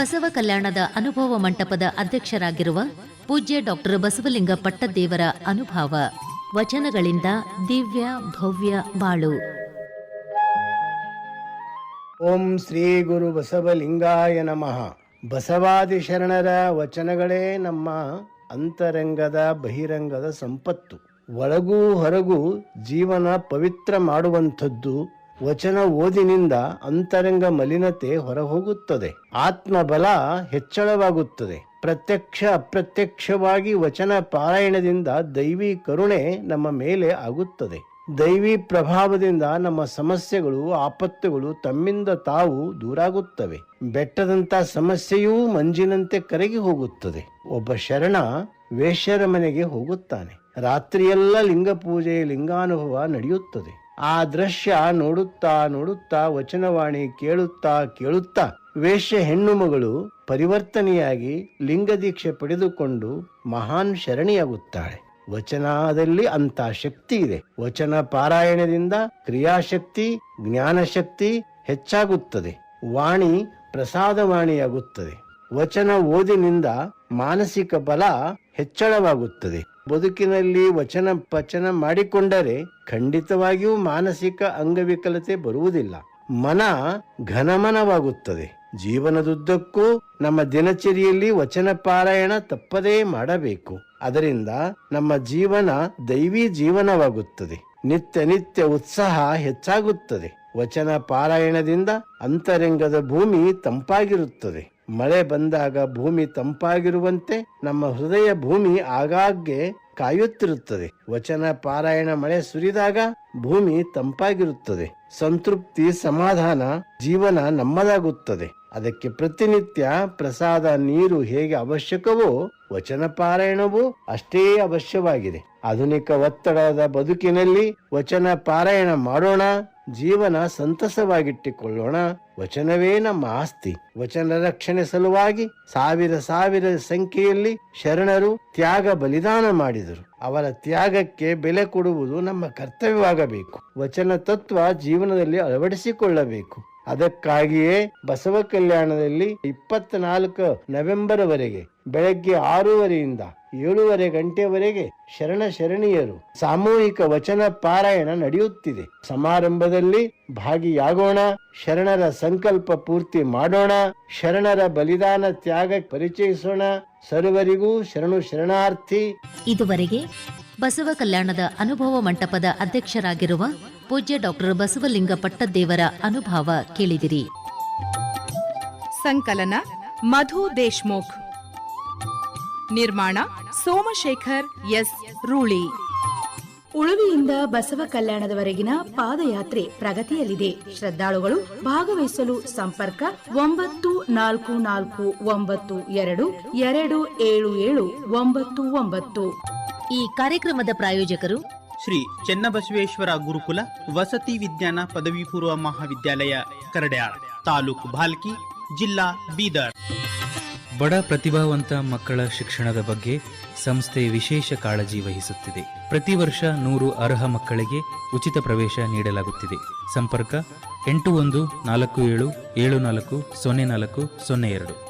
ಬಸವ ಕಲ್ಯಾಣದ ಅನುಭವ ಮಂಟಪದ ಅಧ್ಯಕ್ಷರಾಗಿರುವ ಪೂಜ್ಯ ಡಾಕ್ಟರ್ ಬಸವಲಿಂಗ ಪಟ್ಟದೇವರ ಅನುಭವ. ವಚನಗಳಿಂದ ದಿವ್ಯ ಭವ್ಯ ಬಾಳು. ಓಂ ಶ್ರೀ ಗುರು ಬಸವಲಿಂಗಾಯ ನಮಃ. ಬಸವಾದಿ ಶರಣರ ವಚನಗಳೇ ನಮ್ಮ ಅಂತರಂಗದ ಬಹಿರಂಗದ ಸಂಪತ್ತು. ಒಳಗೂ ಹೊರಗೂ ಜೀವನ ಪವಿತ್ರ ಮಾಡುವಂಥದ್ದು ವಚನ ಓದಿನಿಂದ ಅಂತರಂಗ ಮಲಿನತೆ ಹೊರಹೋಗುತ್ತದೆ. ಆತ್ಮಬಲ ಹೆಚ್ಚಳವಾಗುತ್ತದೆ. ಪ್ರತ್ಯಕ್ಷ ಅಪ್ರತ್ಯಕ್ಷವಾಗಿ ವಚನ ಪಾರಾಯಣದಿಂದ ದೈವಿ ಕರುಣೆ ನಮ್ಮ ಮೇಲೆ ಆಗುತ್ತದೆ. ದೈವಿ ಪ್ರಭಾವದಿಂದ ನಮ್ಮ ಸಮಸ್ಯೆಗಳು, ಆಪತ್ತುಗಳು ತಮ್ಮಿಂದ ತಾವು ದೂರಾಗುತ್ತವೆ. ಬೆಟ್ಟದಂತ ಸಮಸ್ಯೆಯೂ ಮಂಜಿನಂತೆ ಕರಗಿ ಹೋಗುತ್ತದೆ. ಒಬ್ಬ ಶರಣ ವೇಶ್ಯರ ಮನೆಗೆ ಹೋಗುತ್ತಾನೆ. ರಾತ್ರಿಯೆಲ್ಲ ಲಿಂಗ ಪೂಜೆ ಲಿಂಗಾನುಭವ ನಡೆಯುತ್ತದೆ. ಆ ದೃಶ್ಯ ನೋಡುತ್ತಾ ನೋಡುತ್ತಾ, ವಚನವಾಣಿ ಕೇಳುತ್ತಾ ಕೇಳುತ್ತಾ, ವೇಶ್ಯ ಹೆಣ್ಣು ಮಗಳು ಪರಿವರ್ತನೆಯಾಗಿ ಲಿಂಗದೀಕ್ಷೆ ಪಡೆದುಕೊಂಡು ಮಹಾನ್ ಶರಣಿಯಾಗುತ್ತಾಳೆ. ವಚನದಲ್ಲಿ ಅಂತ ಶಕ್ತಿ ಇದೆ. ವಚನ ಪಾರಾಯಣದಿಂದ ಕ್ರಿಯಾಶಕ್ತಿ, ಜ್ಞಾನಶಕ್ತಿ ಹೆಚ್ಚಾಗುತ್ತದೆ. ವಾಣಿ ಪ್ರಸಾದವಾಣಿಯಾಗುತ್ತದೆ. ವಚನ ಓದಿನಿಂದ ಮಾನಸಿಕ ಬಲ ಹೆಚ್ಚಳವಾಗುತ್ತದೆ. ಬದುಕಿನಲ್ಲಿ ವಚನ ಪಚನ ಮಾಡಿಕೊಂಡರೆ ಖಂಡಿತವಾಗಿಯೂ ಮಾನಸಿಕ ಅಂಗವಿಕಲತೆ ಬರುವುದಿಲ್ಲ. ಮನ ಘನಮನವಾಗುತ್ತದೆ. ಜೀವನದುದ್ದಕ್ಕೂ ನಮ್ಮ ದಿನಚರಿಯಲ್ಲಿ ವಚನ ಪಾರಾಯಣ ತಪ್ಪದೇ ಮಾಡಬೇಕು. ಅದರಿಂದ ನಮ್ಮ ಜೀವನ ದೈವಿ ಜೀವನವಾಗುತ್ತದೆ. ನಿತ್ಯ ನಿತ್ಯ ಉತ್ಸಾಹ ಹೆಚ್ಚಾಗುತ್ತದೆ. ವಚನ ಪಾರಾಯಣದಿಂದ ಅಂತರಂಗದ ಭೂಮಿ ತಂಪಾಗಿರುತ್ತದೆ. ಮಳೆ ಬಂದಾಗ ಭೂಮಿ ತಂಪಾಗಿರುವಂತೆ ನಮ್ಮ ಹೃದಯ ಭೂಮಿ ಆಗಾಗ್ಗೆ ಕಾಯುತ್ತಿರುತ್ತದೆ. ವಚನ, ಪಾರಾಯಣ, ಮಳೆ ಸುರಿದಾಗ ಭೂಮಿ ತಂಪಾಗಿರುತ್ತದೆ. ಸಂತೃಪ್ತಿ, ಸಮಾಧಾನ, ಜೀವನ ನಮ್ಮದಾಗುತ್ತದೆ. ಅದಕ್ಕೆ ಪ್ರತಿನಿತ್ಯ ಪ್ರಸಾದ, ನೀರು ಹೇಗೆ ಅವಶ್ಯಕವೋ ವಚನ, ಪಾರಾಯಣವೂ ಅಷ್ಟೇ ಅವಶ್ಯವಾಗಿದೆ. ಆಧುನಿಕ ಒತ್ತಡದ ಬದುಕಿನಲ್ಲಿ ವಚನ, ಪಾರಾಯಣ ಮಾಡೋಣ. ಜೀವನ ಸಂತಸವಾಗಿಟ್ಟುಕೊಳ್ಳೋಣ. ವಚನವೇ ನಮ್ಮ ಆಸ್ತಿ. ವಚನ ರಕ್ಷಣೆ ಸಲುವಾಗಿ ಸಾವಿರ ಸಾವಿರ ಸಂಖ್ಯೆಯಲ್ಲಿ ಶರಣರು ತ್ಯಾಗ ಬಲಿದಾನ ಮಾಡಿದರು. ಅವರ ತ್ಯಾಗಕ್ಕೆ ಬೆಲೆ ಕೊಡುವುದು ನಮ್ಮ ಕರ್ತವ್ಯವಾಗಬೇಕು. ವಚನ ತತ್ವ ಜೀವನದಲ್ಲಿ ಅಳವಡಿಸಿಕೊಳ್ಳಬೇಕು. ಅದಕ್ಕಾಗಿಯೇ ಬಸವ ಕಲ್ಯಾಣದಲ್ಲಿ ಇಪ್ಪತ್ನಾಲ್ಕು ನವೆಂಬರ್ ವರೆಗೆ ಬೆಳಗ್ಗೆ ಆರೂವರೆಯಿಂದ ಏಳೂವರೆ ಗಂಟೆವರೆಗೆ ಶರಣ ಶರಣಿಯರು ಸಾಮೂಹಿಕ ವಚನ ಪಾರಾಯಣ ನಡೆಯುತ್ತಿದೆ. ಸಮಾರಂಭದಲ್ಲಿ ಭಾಗಿಯಾಗೋಣ, ಶರಣರ ಸಂಕಲ್ಪ ಪೂರ್ತಿ ಮಾಡೋಣ, ಶರಣರ ಬಲಿದಾನ ತ್ಯಾಗ ಪರಿಚಯಿಸೋಣ. ಸರ್ವರಿಗೂ ಶರಣು ಶರಣಾರ್ಥಿ. ಇದುವರೆಗೆ ಬಸವ ಕಲ್ಯಾಣದ ಅನುಭವ ಮಂಟಪದ ಅಧ್ಯಕ್ಷರಾಗಿರುವ ಪೂಜ್ಯ ಡಾಕ್ಟರ್ ಬಸವಲಿಂಗ ಪಟ್ಟದೇವರ ಅನುಭವ ಕೇಳಿದಿರಿ. ಸಂಕಲನ ಮಧು ದೇಶ್ಮುಖ್. ನಿರ್ಮಾಣ ಸೋಮಶೇಖರ್ ಎಸ್. ರೂಳಿ. ಉಳುವಿಯಿಂದ ಬಸವ ಕಲ್ಯಾಣದವರೆಗಿನ ಪಾದಯಾತ್ರೆ ಪ್ರಗತಿಯಲ್ಲಿದೆ. ಶ್ರದ್ಧಾಳುಗಳು ಭಾಗವಹಿಸಲು ಸಂಪರ್ಕ ಒಂಬತ್ತು ನಾಲ್ಕು ನಾಲ್ಕು ಒಂಬತ್ತು ಎರಡು ಎರಡು ಏಳು ಏಳು ಒಂಬತ್ತು ಒಂಬತ್ತು. ಈ ಕಾರ್ಯಕ್ರಮದ ಪ್ರಾಯೋಜಕರು ಶ್ರೀ ಚೆನ್ನಬಸವೇಶ್ವರ ಗುರುಕುಲ ವಸತಿ ವಿಜ್ಞಾನ ಪದವಿ ಪೂರ್ವ ಮಹಾವಿದ್ಯಾಲಯ, ಕರಡ್ಯಾಳ್, ತಾಲೂಕು ಭಾಲ್ಕಿ ಜಿಲ್ಲಾ ಬೀದರ್. ಬಡ ಪ್ರತಿಭಾವಂತ ಮಕ್ಕಳ ಶಿಕ್ಷಣದ ಬಗ್ಗೆ ಸಂಸ್ಥೆ ವಿಶೇಷ ಕಾಳಜಿ ವಹಿಸುತ್ತಿದೆ. ಪ್ರತಿ ವರ್ಷ ನೂರು ಅರ್ಹ ಮಕ್ಕಳಿಗೆ ಉಚಿತ ಪ್ರವೇಶ ನೀಡಲಾಗುತ್ತಿದೆ. ಸಂಪರ್ಕ ಎಂಟು ಒಂದು ನಾಲ್ಕು ಏಳು ಏಳು ನಾಲ್ಕು ಸೊನ್ನೆ ನಾಲ್ಕು ಸೊನ್ನೆ ಎರಡು.